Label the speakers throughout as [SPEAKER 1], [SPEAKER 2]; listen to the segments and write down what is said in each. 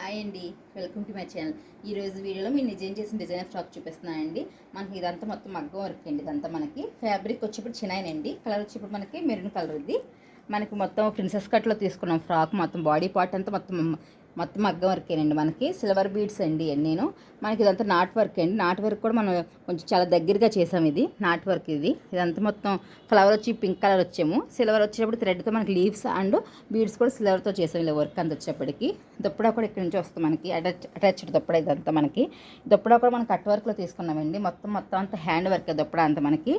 [SPEAKER 1] Hi అండి. Welcome to my channel. ఈ రోజు వీడియోలో మీరు డిజైన్ చేసిన డిజైనర్ ఫ్రాక్ చూపిస్తున్నానండి. మనకి ఇదంతా మొత్తం మగ్గం వర్క్ అండి. ఇదంతా మనకి ఫ్యాబ్రిక్ వచ్చేప్పుడు చినాయన్ అండి కలర్ వచ్చేప్పుడు మనకి మెరూన్ కలర్ ఇది మనకి మొత్తం ప్రిన్సెస్ కట్లో తీసుకున్నాం ఫ్రాక్. మొత్తం బాడీ పార్ట్ అంతా మొత్తం మొత్తం మగ్గం వర్కేనండి మనకి. సిల్వర్ బీడ్స్ అండి నేను. మనకి ఇదంతా నాట్ వర్క్ అండి. నాట్ వర్క్ కూడా మనం కొంచెం చాలా దగ్గరగా చేసాం ఇది. నాట్ వర్క్ ఇది. ఇదంతా మొత్తం ఫ్లవర్ వచ్చి పింక్ కలర్ వచ్చాము. సిల్వర్ వచ్చేటప్పుడు థ్రెడ్తో మనకి లీవ్స్ అండ్ బీడ్స్ కూడా సిల్వర్తో చేసాం ఇలా వర్క్ అంత వచ్చేప్పటికి. దుప్పడా కూడా ఇక్కడ నుంచి వస్తుంది మనకి. అటాచ్ అటాచ్డ్ దుప్పడా ఇదంతా మనకి. దుప్పడా కూడా మనం కట్ వర్క్లో తీసుకున్నామండి. మొత్తం మొత్తం అంతా హ్యాండ్ వర్క్ దుప్పడా అంతా మనకి.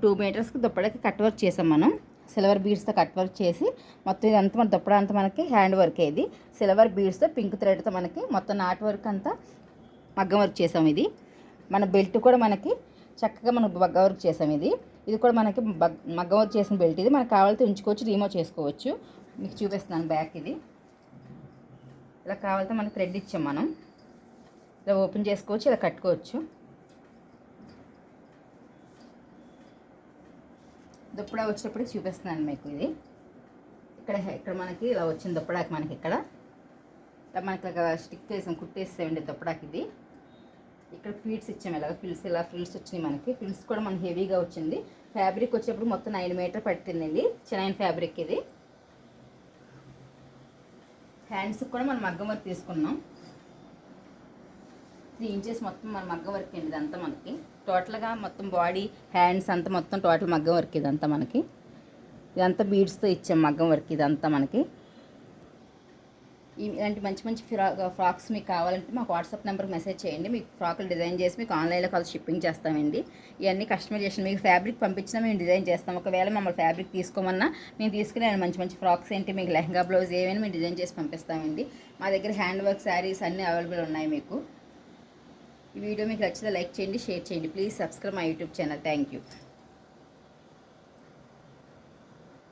[SPEAKER 1] టూ మీటర్స్కి దుప్పడాకి కట్ వర్క్ చేసాం మనం. సిల్వర్ బీడ్స్తో కట్ వర్క్ చేసి మొత్తం ఇదంతా మన దుప్పడా అంతా మనకి హ్యాండ్ వర్క్ ఇది. సిల్వర్ బీడ్స్తో పింక్ థ్రెడ్తో మనకి మొత్తం నాట్ వర్క్ అంతా మగ్గం వర్క్ చేసాం ఇది. మన బెల్ట్ కూడా మనకి చక్కగా మనం మగ్గ వర్క్ చేసాం ఇది. ఇది కూడా మనకి మగ్గం వర్క్ చేసిన బెల్ట్ ఇది. మనకు కావాలితే ఉంచుకోవచ్చు రిమూవ్ చేసుకోవచ్చు. మీకు చూపిస్తున్నాను బ్యాక్ ఇది. ఇలా కావాలితే మనకి థ్రెడ్ ఇచ్చాం మనం. ఇలా ఓపెన్ చేసుకోవచ్చు ఇలా కట్టుకోవచ్చు. దుప్పడా వచ్చేటప్పుడు చూపిస్తున్నాను మీకు ఇది. ఇక్కడ ఇక్కడ మనకి ఇలా వచ్చింది దుప్పడాకి మనకి ఇక్కడ. ఇలా మనకి ఇలా స్టిక్ చేసాం కుట్టేసేయండి దుప్పడాకి ఇది. ఇక్కడ ఫీడ్స్ ఇచ్చాము ఇలాగ ఫిల్స్ ఇలా ఫిల్స్ వచ్చినాయి మనకి. ఫిల్స్ కూడా మనకి హెవీగా వచ్చింది. ఫ్యాబ్రిక్ వచ్చేప్పుడు మొత్తం నైన్ మీటర్ పట్టిందండి చిన్న ఫ్యాబ్రిక్ ఇది. హ్యాండ్స్కి కూడా మనం మగ్గం వర్క్ తీసుకున్నాం. త్రీ ఇంచెస్ మొత్తం మన మగ్గం వర్క్ అండి ఇదంతా మనకి. టోటల్గా మొత్తం బాడీ హ్యాండ్స్ అంతా మొత్తం టోటల్ మగ్గం వర్క్ ఇదంతా మనకి. ఇదంతా బీడ్స్తో ఇచ్చాం మగ్గం వర్క్ ఇదంతా మనకి. ఇలాంటి మంచి మంచి ఫ్రా ఫ్రాక్స్ మీకు కావాలంటే మాకు వాట్సాప్ నెంబర్కి మెసేజ్ చేయండి. మీకు ఫ్రాకులు డిజైన్ చేసి మీకు ఆన్లైన్లో కాల్ షిప్పింగ్ చేస్తామండి. ఇవన్నీ కస్టమైజేషన్ మీకు ఫ్యాబ్రిక్ పంపించినా మేము డిజైన్ చేస్తాం. ఒకవేళ మమ్మల్ని ఫ్యాబ్రిక్ తీసుకోమన్నా మేము తీసుకునే మంచి మంచి ఫ్రాక్స్ ఏంటి మీకు లెహంగా బ్లౌజ్ ఏమైనా మేము డిజైన్ చేసి పంపిస్తామండి. మా దగ్గర హ్యాండ్ వర్క్ శారీస్ అన్నీ అవైలబుల్ ఉన్నాయి మీకు. ఈ వీడియో మీకు నచ్చితే లైక్ చేయండి షేర్ చేయండి. Please subscribe my YouTube channel. Thank you.